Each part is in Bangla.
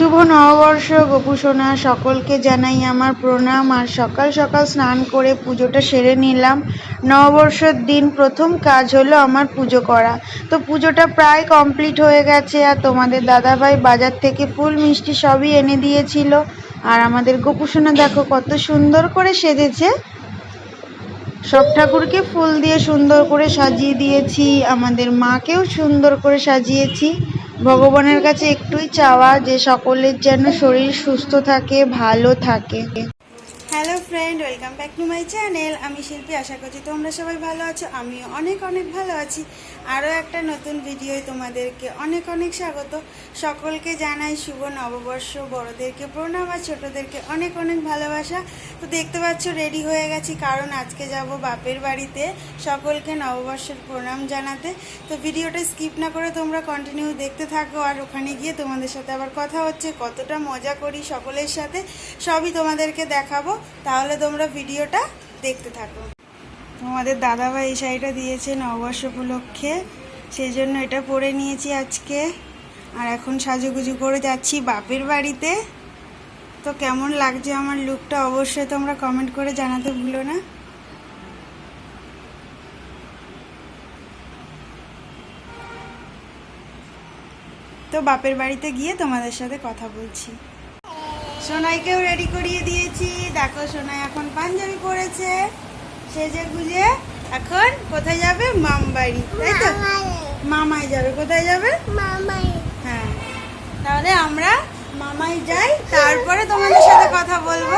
শুভ নববর্ষ গোপুসোনা সকলকে জানাই আমার প্রণাম। আর সকাল সকাল স্নান করে পুজোটা সেরে নিলাম। নববর্ষের দিন প্রথম কাজ হলো আমার পুজো করা। তো পুজোটা প্রায় কমপ্লিট হয়ে গেছে আর তোমাদের দাদাভাই বাজার থেকে ফুল, মিষ্টি সবই এনে দিয়েছিল। আর আমাদের গোপুসোনা দেখো কত সুন্দর করে সেজেছে। সব ঠাকুরকে ফুল দিয়ে সুন্দর করে সাজিয়ে দিয়েছি। আমাদের মাকেও সুন্দর করে সাজিয়েছি। ভগবানের কাছে একটুই চাওয়া যে সকলের যেন শরীর সুস্থ থাকে ভালো থাকে। Friend welcome back to my channel আমি শিল্পী, আশা করছি তোমরা সবাই ভালো আছো। আমিও অনেক অনেক ভালো আছি। আরও একটা নতুন ভিডিও তোমাদেরকে অনেক অনেক স্বাগত। সকলকে জানাই শুভ নববর্ষ। বড়দেরকে প্রণাম আর ছোটোদেরকে অনেক অনেক ভালোবাসা। তো দেখতে পাচ্ছ রেডি হয়ে গেছি, কারণ আজকে যাব বাপের বাড়িতে সকলকে নববর্ষের প্রণাম জানাতে। তো ভিডিওটা স্কিপ না করে তোমরা কন্টিনিউ দেখতে থাকো, আর ওখানে গিয়ে তোমাদের সাথে আবার কথা হচ্ছে, কতটা মজা করি সকলের সাথে। সবই তোমাদেরকে দেখাবো। তাহলে তোমরা ভিডিওটা দেখতে থাকো। তোমাদের দাদাভাই এই শাড়িটা দিয়েছে নববর্ষ উপলক্ষে। সেই জন্য এটা পরে নিয়েছি আজকে। আর এখন সাজুগুজু করে যাচ্ছি বাপের বাড়িতে। তো কেমন লাগছে আমার লুকটা অবশ্যই তোমরা কমেন্ট করে জানাতে ভুলো না। তো বাপের বাড়িতে গিয়ে তোমাদের সাথে কথা বলছি। সোনাইকেও রেডি করিয়ে দিয়েছি। দেখো সোনাই এখন পাঞ্জাবি পরেছে। সেজে গুজে এখন কোথায় যাবে? মাম বাড়ি তাই তো? মামাই যাবে কোথায় যাবে? হ্যাঁ। তাহলে আমরা মামাই যাই তারপরে তোমাদের সাথে কথা বলব।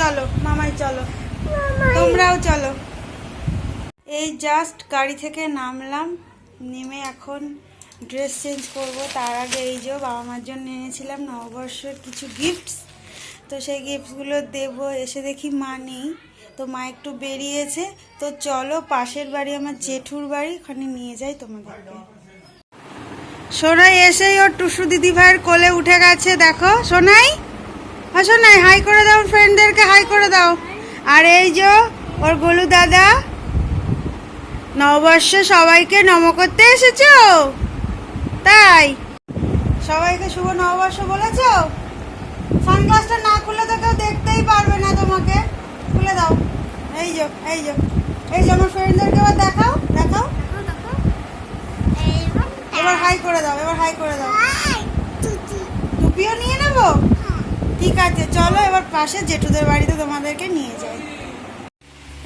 চলো মামাই চলো। তোমরাও চলো। এই জাস্ট গাড়ি থেকে নামলাম নেমে এখন ড্রেস চেঞ্জ করব। তার আগে এই যে বাবা মার জন্য এনেছিলাম নববর্ষের কিছু গিফটস তো সেই গিফটসগুলো দেব, এসে দেখি মা নেই। তো মা একটু বেরিয়েছে। তো চলো পাশের বাড়ি, আমার জেঠুর বাড়ি, ওখানে নিয়ে যাই তোমাদেরকে। সোনাই, এসেই ওর টুসু দিদি ভাইয়ের কোলে উঠে গেছে, দেখো। সোনাই? হ্যাঁ সোনাই হাই করে দাও ফ্রেন্ডদেরকে হাই করে দাও। আর এই যে ওর গোলু দাদা, নববর্ষে সবাইকে নম করতে এসেছ? তাই? সবাইকে শুভ নববর্ষ বলেছ? সানগ্লাসটা না খুলে তো কেউ দেখতেই পারবে না তোমাকে। খুলে দাও। এই যে এই যে এই যে আমার ফ্রেন্ডদেরকে এবার দেখাও দেখাও। এবার হাই করে দাও, এবার হাই করে দাও। টুপিও নিয়ে নেব? ঠিক আছে, চলো এবার পাশে জেঠুদের বাড়িতে তোমাদেরকে নিয়ে যাই।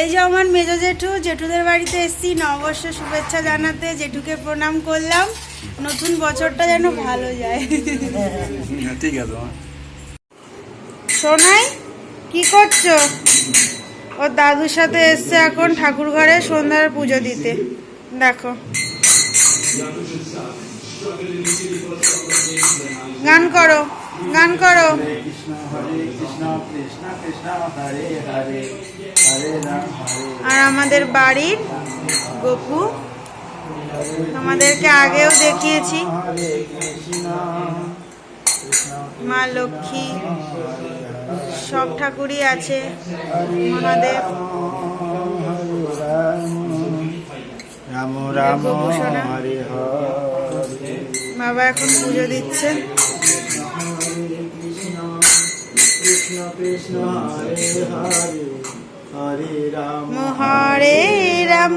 এই যে আমার মেজো জেঠু, জেঠুদের বাড়িতে এসছি। নববর্ষ শুভেচ্ছা জানাতে জেঠুকে প্রণাম করলাম। নতুন বছরটা যেন ভালো যায়। হ্যাঁ, ঠিক আছে সোনাই কি করছ? ওর দাদুর সাথে এসছে এখন ঠাকুর ঘরে সন্ধ্যার পুজো দিতে। দেখো। গান করো গান করো। আর আমাদের বাড়ির গপু। তোমাদেরকে আগেও দেখিয়েছি। মা লক্ষ্মী সব ঠাকুরই আছে মহাদেব। রাম রাম গোপুসোনা। হরে হরে। বাবা এখন পুজো দিচ্ছে কৃষ্ণ কৃষ্ণ হরে হরে হরে রাম হরে। রাম।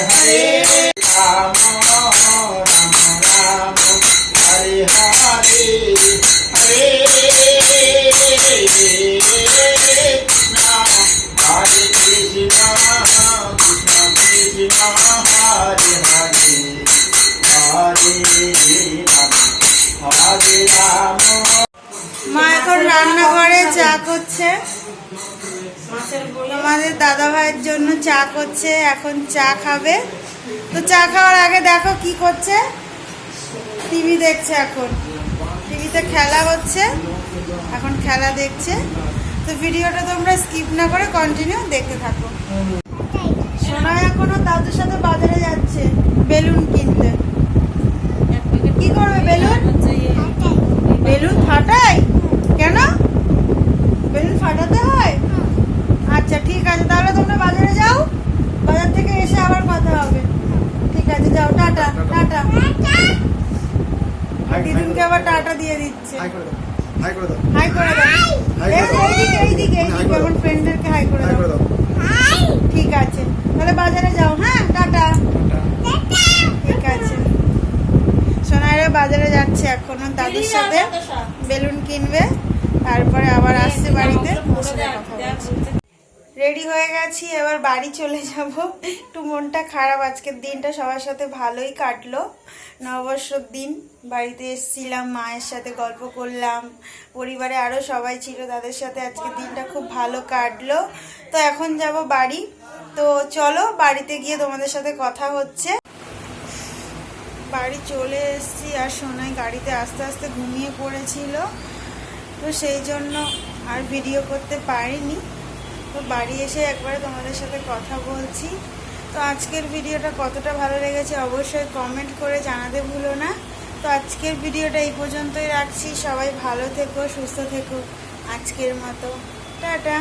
রাম জন্য চা করছে, এখন চা খাবে। তো চা খাওয়ার আগে দেখো কি করছে। টিভি দেখছে এখন। টিভিতে খেলা হচ্ছে, এখন খেলা দেখছে। তো ভিডিওটা তোমরা স্কিপ না করে কন্টিনিউ দেখতে থাকো। সোনা এখনও দাদুর সাথে বাজারে যাচ্ছে, বেলুন কিনতে। কি করবে বেলুন? বেলুন ফাটাই কেন বেলুন ফাটাতে হয় আচ্ছা ঠিক আছে তাহলে তোমরা বাজারে যাও বাজার থেকে এসে আবার কথা হবে ঠিক আছে যাও টাটা টাটা দিদুনকে আবার টাটা হাই করে দাও। হাই করে দাও। হাই করে দাও। হাই এই করে দাও। এইদিকে এইদিকে এইদিকে আমার ফ্রেন্ডদেরকে হাই করে দাও। দাও। ঠিক আছে। তাহলে বাজারে যাও হ্যাঁ? টাটা। ঠিক আছে। সোনাইরা বাজারে যাচ্ছে এখনও দাদুর সাথে। বেলুন কিনবে তারপরে আবার আসছে বাড়িতে। কথা বলছে। রেডি হয়ে গেছি, এবার বাড়ি চলে যাব। একটু মনটা খারাপ, আজকের দিনটা সবার সাথে ভালোই কাটলো। নববর্ষর দিন, বাড়িতে এসেছিলাম, মায়ের সাথে গল্প করলাম, পরিবারে আরও সবাই ছিল তাদের সাথে আজকের দিনটা খুব ভালো কাটলো। তো এখন যাব বাড়ি। তো চলো, বাড়িতে গিয়ে তোমাদের সাথে কথা হচ্ছে। বাড়ি চলে এসেছি, আর সোনাই গাড়িতে আস্তে আস্তে ঘুমিয়ে পড়েছিল। তো সেই জন্য আর ভিডিও করতে পারিনি। তো বাড়ি এসে একবারে তোমাদের সাথে কথা বলছি। তো আজকের ভিডিওটা কতটা ভালো লেগেছে অবশ্যই কমেন্ট করে জানাতে ভুলো না। তো আজকের ভিডিওটা এই পর্যন্তই রাখছি। সবাই ভালো থেকো, সুস্থ থেকো আজকের মতো। টাটা।